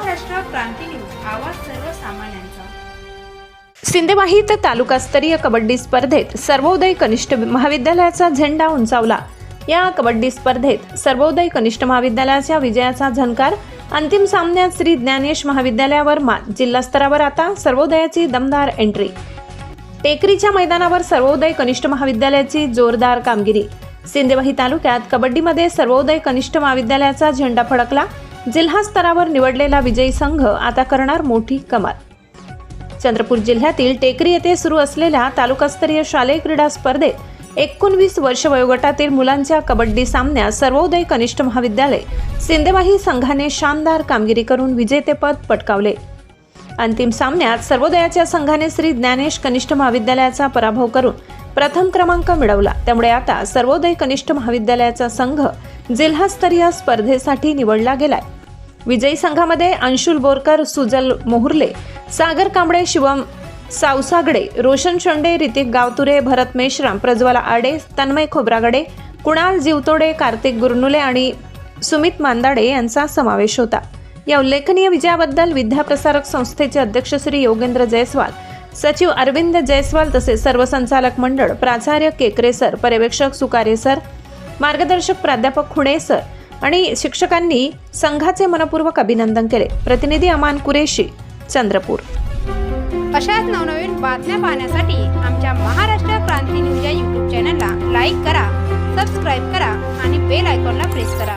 क्रांती news आवाज सर्वसामान्यांचा. सिंदेवाहीत तालुकास्तरीय कबड्डी स्पर्धेत सर्वोदय कनिष्ठ महाविद्यालयाचा झेंडा उंचावला. या कबड्डी स्पर्धेत सर्वोदय कनिष्ठ महाविद्यालयाच्या विजयाचा झंकार अंतिम सामन्यात श्री ज्ञानेश महाविद्यालयावर मात जिल्हास्तरावर आता सर्वोदयाची दमदार एंट्री. टेकरीच्या मैदानावर सर्वोदय कनिष्ठ महाविद्यालयाची जोरदार कामगिरी. सिंदेवाही तालुक्यात कबड्डीमध्ये सर्वोदय कनिष्ठ महाविद्यालयाचा झेंडा फडकला जिल्हा स्तरावर निवडलेला विजयी संघ आता करणार मोठी कमाल. चंद्रपूर जिल्ह्यातील टेकरी येथे सुरू असलेल्या तालुकास्तरीय शालेय क्रीडा स्पर्धेत एकोणवीस वर्ष वयोगटातील मुलांच्या कबड्डी सामन्यात सर्वोदय कनिष्ठ महाविद्यालय सिंदेवाही संघाने शानदार कामगिरी करून विजेतेपद पटकावले. अंतिम सामन्यात सर्वोदयाच्या संघाने श्री ज्ञानेश कनिष्ठ महाविद्यालयाचा पराभव करून प्रथम क्रमांक मिळवला. त्यामुळे आता सर्वोदय कनिष्ठ महाविद्यालयाचा संघ जिल्हास्तरीय स्पर्धेसाठी निवडला गेलाय. विजयी संघामध्ये अंशुल बोरकर सुजल मोहुर्ले सागर कांबळे शिवम सावसागडे रोशन शोंडे ऋतिक गावतुरे भरत मेश्राम प्रज्वला आडे तन्मय खोब्रागडे कुणाल जीवतोडे कार्तिक गुरनुले आणि सुमित मांदाडे यांचा समावेश होता. या उल्लेखनीय विजयाबद्दल विद्याप्रसारक संस्थेचे अध्यक्ष श्री योगेंद्र जयस्वाल सचिव अरविंद जयस्वाल तसेच सर्व संचालक मंडळ प्राचार्य केकरे सर पर्यवेक्षक सुकारे सर मार्गदर्शक प्राध्यापक खुणे सर आणि शिक्षकांनी संघाचे मनपूर्वक अभिनंदन केले. प्रतिनिधी अमान कुरेशी चंद्रपूर. अशाच नवनवीन बातम्या पाहण्यासाठी आमच्या महाराष्ट्र क्रांती न्यूज या यूट्यूब चॅनलला लाईक करा सबस्क्राईब करा आणि बेल आयकॉनला प्रेस करा.